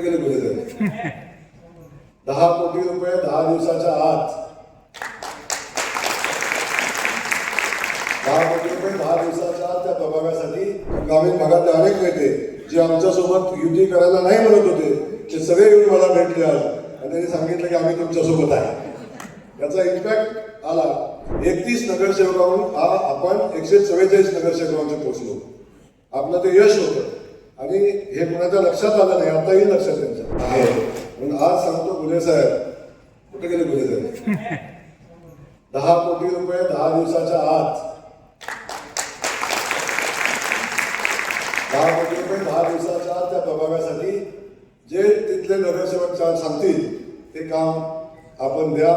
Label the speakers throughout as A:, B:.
A: कुठे गेले दहा कोटी रुपये दहा दिवसाच्या आत. दहा कोटी रुपये दहा दिवसाच्या आत त्या प्रभागासाठी ग्रामीण भागातले अनेक नेते जे आमच्यासोबत युती करायला नाही म्हणत होते ते सगळे येऊन मला भेटले आज. आणि त्यांनी सांगितलं की आम्ही तुमच्यासोबत आहे. याचा इम्पॅक्ट आला. एकतीस नगरसेवकाहून हा आपण एकशे चव्वेचाळीस नगरसेवकांचे पोहोचलो. आपलं ते यश होतं. आणि हे कोणाच्या लक्षात आलं नाही आताही लक्षात त्यांच्या आहे. म्हणून आज सांगतो गुन्हे साहेब. कुठे गेले गुन्हे साहेब? दहा कोटी रुपये दहा दिवसाच्या आत. दहा कोटी रुपये दहा दिवसाच्या आत त्या प्रभागासाठी जे तिथले नगरसेवक चा- सांगतील ते काम आपण द्या.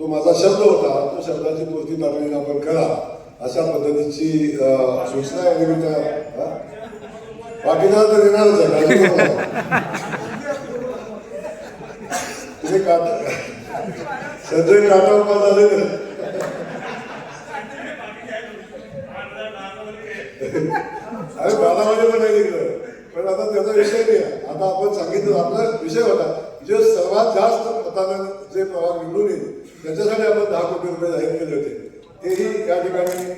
A: तो माझा शब्द होता तो शब्दाची पूर्ती तातडीने आपण करा अशा पद्धतीची सूचना हा? बाकीचा तर येणारच आहे काटा सध्या काटा उभा झाले अरे बालामध्ये पण नाही तिकडं पण आता त्याचा विषय नाही आता आपण सांगितलं आपला विषय होता जे सर्वात जास्त मतानं जे प्रभाग निवडून येईल त्याच्यासाठी आपण दहा कोटी रुपये जाहीर केले होते तेही या ठिकाणी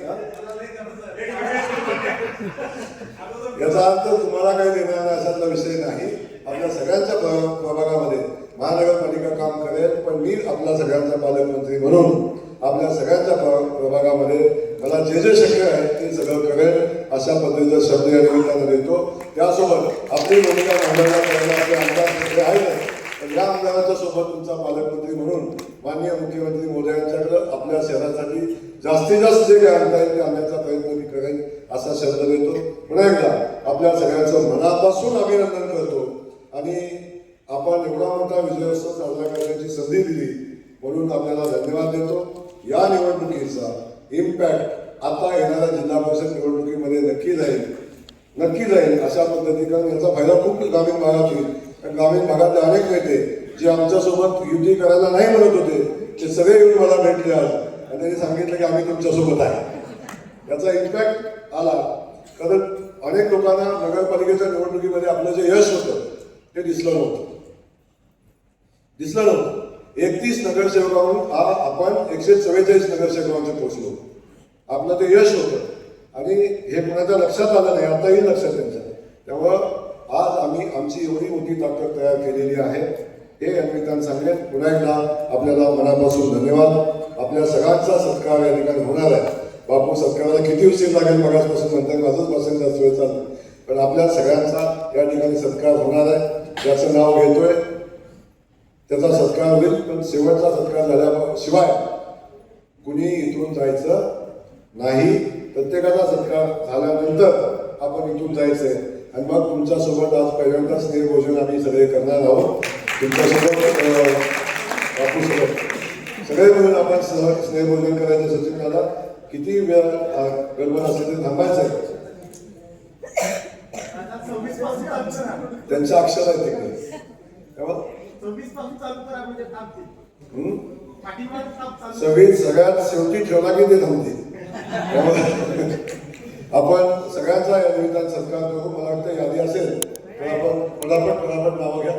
A: याचा अर्थ तुम्हाला काही देणार नाही विषय नाही. आपल्या सगळ्यांच्या प्रभागामध्ये महानगरपालिका काम करेल पण मी आपल्या सगळ्यांचा पालकमंत्री म्हणून आपल्या सगळ्यांच्या प्रभागामध्ये मला जे जे शक्य आहे ते सगळं करेल अशा पद्धतीचा शब्द या निमित्तानं देतो. त्यासोबत आपली भूमिका मांडायला करायला आपले आमदार सगळे आहेत. पण या आमदाराच्या सोबत तुमचा पालकमंत्री म्हणून माननीय मुख्यमंत्री मोदयांच्याकडे आपल्या शहरासाठी जास्तीत जास्त जे काही आणता येईल ते आणण्याचा प्रयत्न मी करेन असा शब्द देतो. पुन्हा एकदा आपल्या सगळ्यांचं मनापासून अभिनंदन करतो. आणि आपण एवढा मोठा विजयोत्सव साजरा करण्याची संधी दिली म्हणून आपल्याला धन्यवाद देतो. या निवडणुकीचा इम्पॅक्ट आता येणाऱ्या जिल्हा परिषद निवडणुकीमध्ये नक्की जाईल. नक्की जाईल अशा पद्धतीनं याचा फायदा खूप ग्रामीण भागात होईल. कारण ग्रामीण भागातले अनेक नेते जे आमच्यासोबत युती करायला नाही म्हणत होते ते सगळे येऊन मला भेटले आज. आणि त्यांनी सांगितलं की आम्ही तुमच्यासोबत आहे. याचा इम्पॅक्ट आला. कारण अनेक लोकांना नगरपालिकेच्या निवडणुकीमध्ये आपलं जे यश होतं ते दिसलं नव्हतं. दिसलं नव्हतं. एकतीस नगरसेवकाहून हा आपण एकशे चव्वेचाळीस नगरसेवकांचे पोहोचलो. आपलं ते यश होतं. आणि हे कोणाच्या लक्षात आलं नाही आताही लक्षात त्यांच्या त्यामुळं आज आम्ही आमची एवढी मोठी ताकद तयार केलेली आहे. हे या निमित्तानं सांगेन. पुन्हा एकदा आपल्याला मनापासून धन्यवाद. आपल्या सगळ्यांचा सत्कार या ठिकाणी होणार आहे. बापू सत्काराला किती उशीर लागेल मगासपासून नंतर माझंच भाषण जास्त वेळ चालतं पण आपल्या सगळ्यांचा या ठिकाणी सत्कार होणार आहे ज्याचं नाव घेतोय. त्याचा सत्कार होईल पण शेवटचा सत्कार झाल्याशिवाय कुणी इथून जायचं नाही. प्रत्येकाचा सत्कार झाल्यानंतर आपण इथून जायचंय. आणि मग तुमच्यासोबत आज पहिल्यांदा स्नेहभोजन आम्ही सगळे करणार आहोत. तुमच्यासोबत अं, बापूसोबत. सगळे मिळून आपण स्नेहभोजन करायचं सचिन दादा. किती वेळ असेल ते थांबायचं आहे. त्यांचं अक्षर आहे तिकडे.
B: म्हणजे
A: सगळी सगळ्यात शेवटी ठेवला की ते थांबते आपण सगळ्यांचा या निमित्तानं सत्कार करू. मला वाटतं यादी असेल तर आपण पटापट पटापट नावं घ्या.